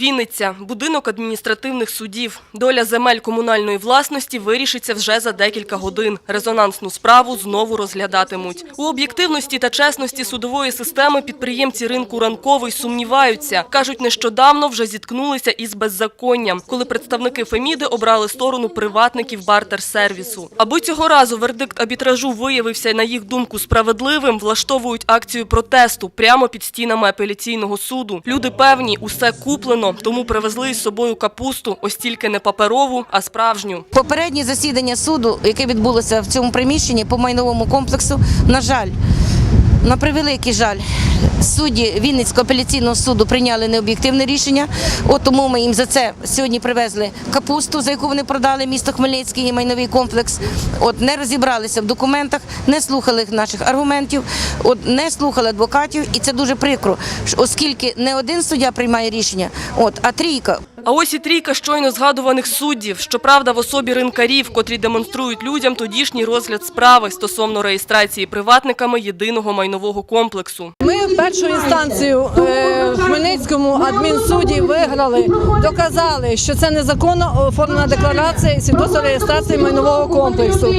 Вінниця – будинок адміністративних судів. Доля земель комунальної власності вирішиться вже за декілька годин. Резонансну справу знову розглядатимуть. У об'єктивності та чесності судової системи підприємці ринку ранковий сумніваються. Кажуть, нещодавно вже зіткнулися із беззаконням, коли представники Феміди обрали сторону приватників бартер-сервісу. Аби цього разу вердикт арбітражу виявився, на їх думку, справедливим, влаштовують акцію протесту прямо під стінами апеляційного суду. Люди певні, усе куплено, тому привезли із собою капусту, ось тільки не паперову, а справжню. Попереднє засідання суду, яке відбулося в цьому приміщенні по майновому комплексу, на жаль, на превеликий жаль, судді Вінницького апеляційного суду прийняли необ'єктивне рішення. От тому ми їм за це сьогодні привезли капусту, за яку вони продали місто Хмельницький і майновий комплекс. От не розібралися в документах, не слухали наших аргументів, от не слухали адвокатів, і це дуже прикро, оскільки не один суддя приймає рішення, от а трійка. А ось і трійка щойно згадуваних суддів, щоправда, в особі ринкарів, котрі демонструють людям тодішній розгляд справи стосовно реєстрації приватниками єдиного майнового комплексу. Ми першу інстанцію е, в Хмельницькому адмінсуді виграли, доказали, що це незаконно оформлена декларація і свідоцтво реєстрації майнового комплексу.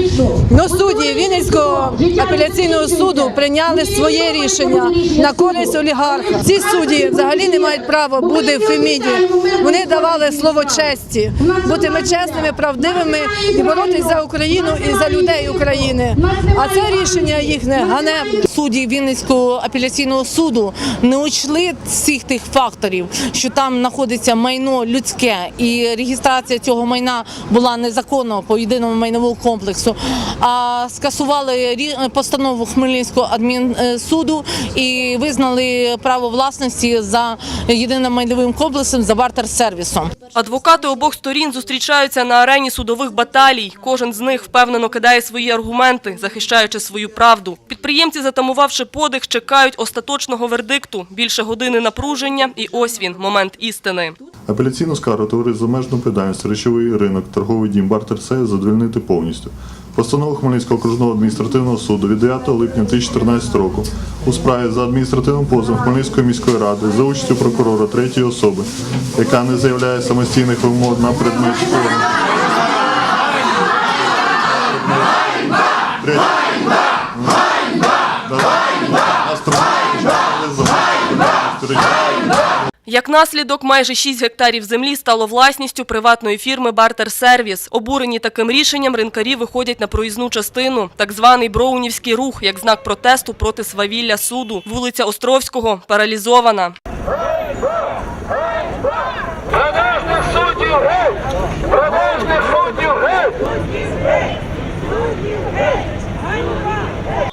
Но судді Вінницького апеляційного суду прийняли своє рішення на користь олігарха. Ці судді взагалі не мають права бути в Феміді. Вони давали слово честі, бути ми чесними, правдивими і боротись за Україну і за людей України. А це рішення їхнє ганебне. судді Вінницького апеляційного суду не учли всіх тих факторів, що там знаходиться майно людське, і реєстрація цього майна була незаконно по єдиному майновому комплексу. А скасували постанову Хмельницького адмінсуду і визнали право власності за єдиним майновим комплексом за бартер-сервісом. Адвокати обох сторін зустрічаються на арені судових баталій. Кожен з них впевнено кидає свої аргументи, захищаючи свою правду. Підприємці, затамувавши подих, чекають остаточного вердикту. Більше години напруження, і ось він момент істини. Апеляційну скаргу товариство з обмеженою відповідальністю речовий ринок, торговий дім Бартер Сейл задовольнити повністю. Постанову Хмельницького окружного адміністративного суду від 9 липня 2014 року у справі за адміністративним позовом Хмельницької міської ради за участю прокурора третьої особи, яка не заявляє самостійних вимог на предмет спору. Як наслідок, майже 6 гектарів землі стало власністю приватної фірми «Бартер Сервіс». Обурені таким рішенням ринкарі виходять на проїзну частину. Так званий Броунівський рух, як знак протесту проти свавілля суду. Вулиця Островського паралізована.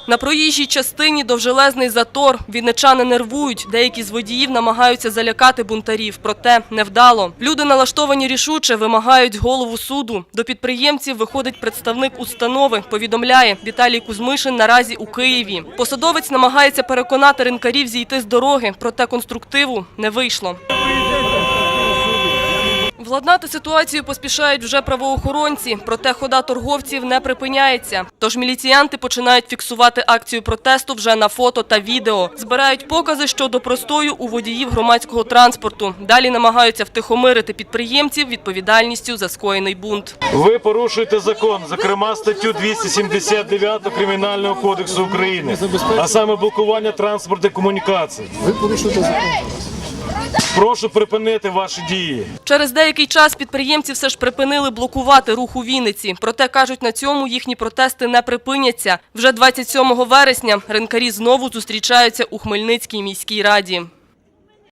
На проїжджій частині довжелезний затор. Вінничани нервують. Деякі з водіїв намагаються залякати бунтарів, проте невдало. Люди налаштовані рішуче, вимагають голову суду. До підприємців виходить представник установи. Повідомляє, Віталій Кузьмишин наразі у Києві. Посадовець намагається переконати ринкарів зійти з дороги, проте конструктиву не вийшло. Владнати ситуацію поспішають вже правоохоронці, проте хода торговців не припиняється. Тож міліціянти починають фіксувати акцію протесту вже на фото та відео. Збирають покази щодо простою у водіїв громадського транспорту. Далі намагаються втихомирити підприємців відповідальністю за скоєний бунт. Ви порушуєте закон, зокрема статтю 279 Кримінального кодексу України, а саме блокування транспорту і комунікацій. Ви порушуєте закон. Прошу припинити ваші дії. Через деякий час підприємці все ж припинили блокувати рух у Вінниці. Проте кажуть, на цьому їхні протести не припиняться. Вже 27 вересня ринкарі знову зустрічаються у Хмельницькій міській раді.